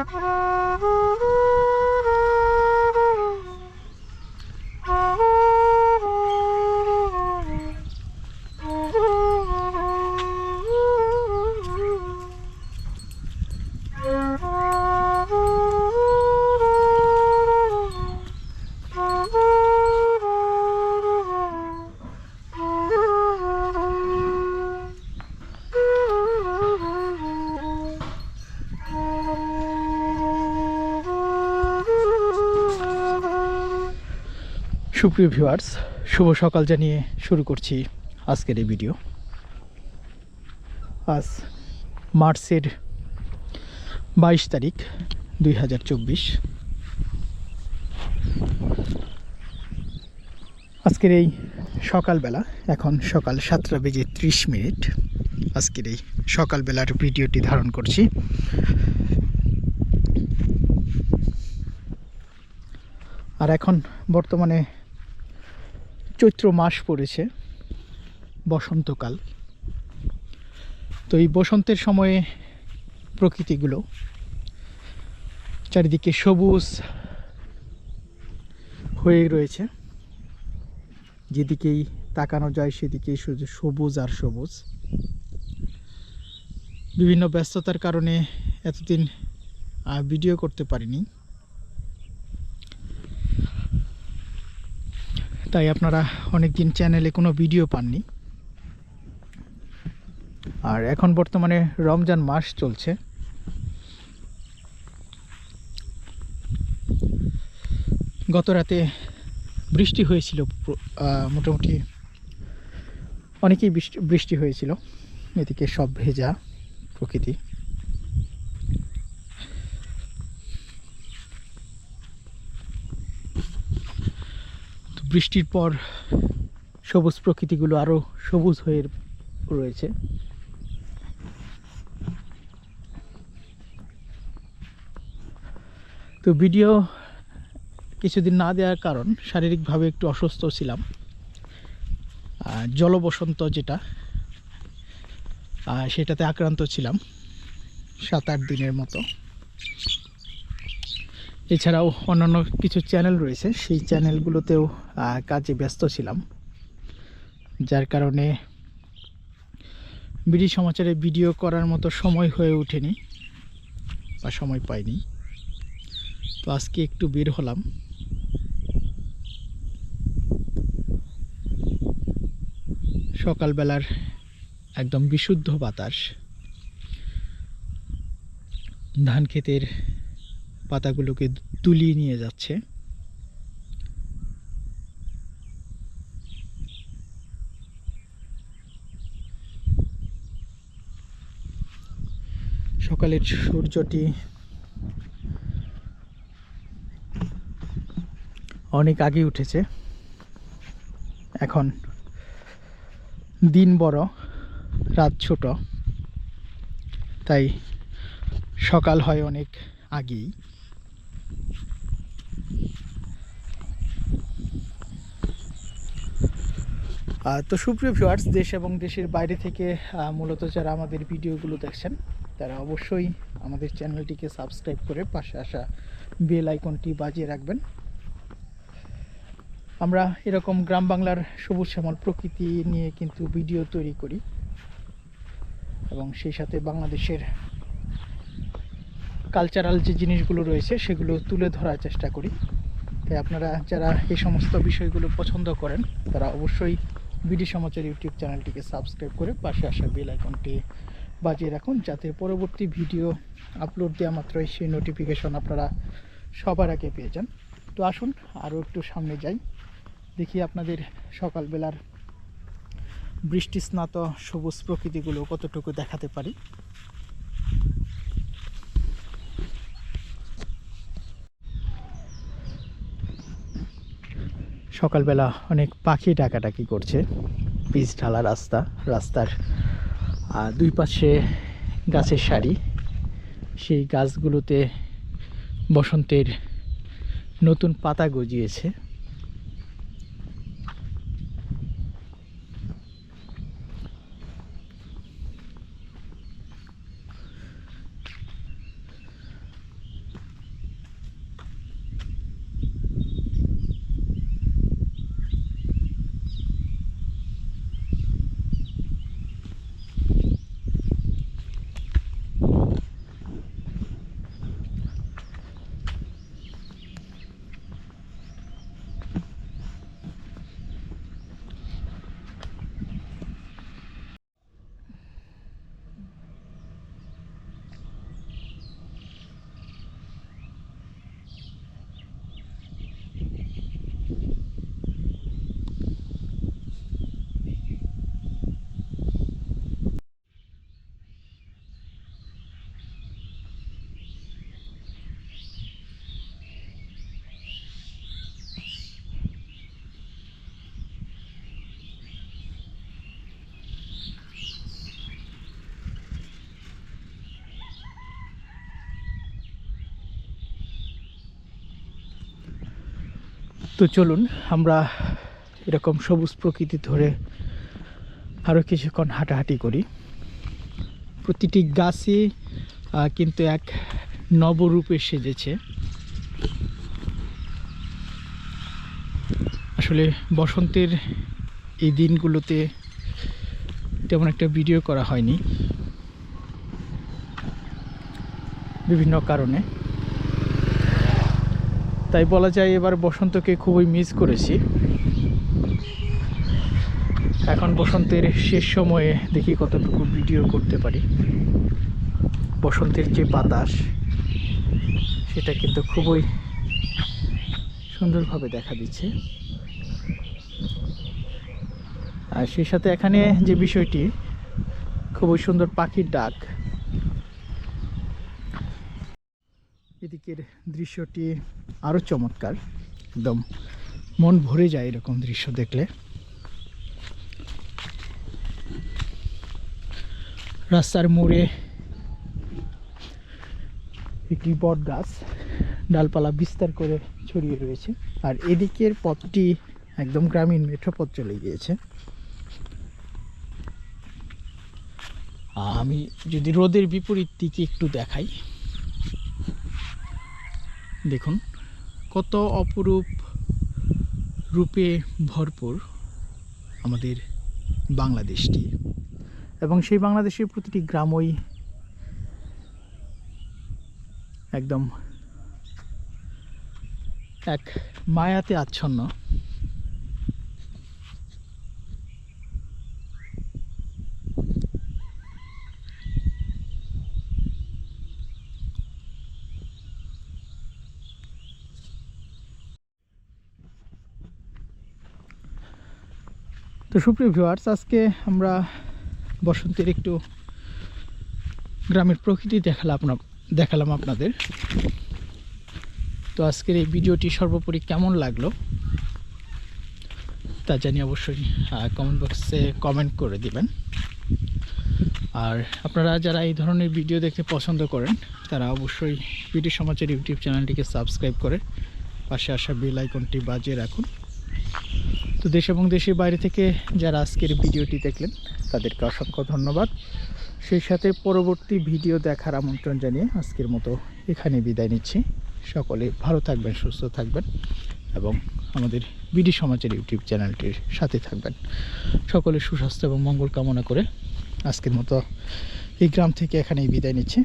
Ha ha ha! সুপ্রিয় viewers, শুভ সকাল জানিয়ে শুরু করছি আজকের এই ভিডিও। আজ মার্চের বাইশ তারিখ দুই হাজার চব্বিশ। আজকের এই সকালবেলা, এখন সকাল সাতটা বেজে ত্রিশ মিনিট, আজকের এই সকালবেলার ভিডিওটি ধারণ করছি। আর এখন বর্তমানে চৈত্র মাস পড়েছে, বসন্তকাল। তো এই বসন্তের সময়ে প্রকৃতিগুলো চারিদিকে সবুজ হয়ে রয়েছে। যেদিকেই তাকানো যায় সেদিকেই শুধু সবুজ আর সবুজ। বিভিন্ন ব্যস্ততার কারণে এতদিন ভিডিও করতে পারিনি। তাই আপনারা অনেক দিন চ্যানেলে কোনো ভিডিও পাননি। আর এখন বর্তমানে রমজান মাস চলছে। গত রাতে বৃষ্টি হয়েছিল মোটামুটি অনেকেই বৃষ্টি হয়েছিল। এদিকে সব ভেজা প্রকৃতি। বৃষ্টির পর সবুজ প্রকৃতিগুলো আরও সবুজ হয়ে রয়েছে। তো ভিডিও কিছুদিন না দেওয়ার কারণ শারীরিকভাবে একটু অসুস্থ ছিলাম। জলবসন্ত যেটা সেটাতে আক্রান্ত ছিলাম সাত আট দিনের মতো। এছাড়াও অন্যান্য কিছু চ্যানেল রয়েছে, সেই চ্যানেলগুলোতেও কাজে ব্যস্ত ছিলাম। যার কারণে বিডি সমাচারে ভিডিও করার মতো সময় হয়ে ওঠেনি, বা সময় পাইনি। তো আজকে একটু বের হলাম। সকালবেলার একদম বিশুদ্ধ বাতাস। ধান ক্ষেতের পাতাগুলোকে তুলিয়ে নিয়ে যাচ্ছে। সকালের সূর্যটি অনেক আগে উঠেছে। এখন দিন বড়, রাত ছোট, তাই সকাল হয় অনেক আগেই। তো সুপ্রিয় ভিউয়ার্স দেশ এবং দেশের বাইরে থেকে মূলত যারা আমাদের ভিডিওগুলো দেখছেন, তারা অবশ্যই আমাদের চ্যানেলটিকে সাবস্ক্রাইব করে পাশে আসা বেল আইকনটি বাজিয়ে রাখবেন। আমরা এরকম গ্রাম বাংলার সবুজ শ্যামল প্রকৃতি নিয়ে কিন্তু ভিডিও তৈরি করি এবং সেই সাথে বাংলাদেশের কালচারাল যে জিনিসগুলো রয়েছে, সেগুলো তুলে ধরার চেষ্টা করি। তাই আপনারা যারা এই সমস্ত বিষয়গুলো পছন্দ করেন, তারা অবশ্যই বিডি সমাচার ইউটিউব চ্যানেলটিকে সাবস্ক্রাইব করে পাশে আসা বেল আইকনটি বাজিয়ে রাখুন, যাতে পরবর্তী ভিডিও আপলোড দেওয়া মাত্রই সেই নোটিফিকেশন আপনারা সবার আগে পেয়ে যান। তো আসুন, আরও একটু সামনে যাই। দেখি আপনাদের সকালবেলার বৃষ্টি স্নাত সবুজ প্রকৃতিগুলো কতটুকু দেখাতে পারি। সকালবেলা অনেক পাখি ডাকাডাকি করছে। পিচ ঢালা রাস্তা, রাস্তার দুই পাশে গাছের সারি। সেই গাছগুলোতে বসন্তের নতুন পাতা গজিয়েছে। তো চলুন, আমরা এরকম সবুজ প্রকৃতি ধরে আরও কিছুক্ষণ হাঁটাহাঁটি করি। প্রতিটি গাছই কিন্তু এক নবরূপে সেজেছে। আসলে বসন্তের এই দিনগুলোতে তেমন একটা ভিডিও করা হয়নি। বিভিন্ন কারণে। তাই বলা যায় এবার বসন্তকে খুবই মিস করেছি। এখন বসন্তের শেষ সময়ে দেখি কতটুকু ভিডিও করতে পারি। বসন্তের যে বাতাস, সেটা কিন্তু খুবই সুন্দরভাবে দেখা দিচ্ছে। আর সেই সাথে এখানে যে বিষয়টি, খুবই সুন্দর পাখির ডাক। এদিকের দৃশ্যটি আরও চমৎকার। একদম মন ভরে যায় এরকম দৃশ্য দেখলে। রাস্তার মোড়ে একটি বট গাছ ডালপালা বিস্তার করে ছড়িয়ে রয়েছে। আর এদিকের পথটি একদম গ্রামীণ মেঠো পথ চলে গিয়েছে। আমি যদি রোদের বিপরীত দিকে একটু দেখাই। দেখুন, কত অপরূপ রূপে ভরপুর আমাদের বাংলাদেশটি। এবং সেই বাংলাদেশের প্রতিটি গ্রামই একদম এক মায়াতে আচ্ছন্ন। তো সুপ্রিয় ভিউয়ার্স আজকে আমরা বসন্তের একটু গ্রামের প্রকৃতি দেখালাম দেখালাম আপনাদের। তো আজকের এই ভিডিওটি সর্বোপরি কেমন লাগল তা জানি অবশ্যই কমেন্ট বক্সে কমেন্ট করে দিবেন। আর আপনারা যারা এই ধরনের ভিডিও দেখতে পছন্দ করেন, তারা অবশ্যই ভিডিও সমাচার ইউটিউব চ্যানেলটিকে সাবস্ক্রাইব করে পাশে আসা বেল আইকনটি বাজিয়ে রাখুন। তো দেশ এবং দেশের বাইরে থেকে যারা আজকের ভিডিওটি দেখলেন, তাদেরকে অসংখ্য ধন্যবাদ। সেই সাথে পরবর্তী ভিডিও দেখার আমন্ত্রণ জানিয়ে আজকের মতো এখানে বিদায় নিচ্ছি। সকলে ভালো থাকবেন, সুস্থ থাকবেন এবং আমাদের বিডি সমাজের ইউটিউব চ্যানেলটির সাথে থাকবেন। সকলের সুস্বাস্থ্য এবং মঙ্গল কামনা করে আজকের মতো এই গ্রাম থেকে এখানেই বিদায় নিচ্ছি।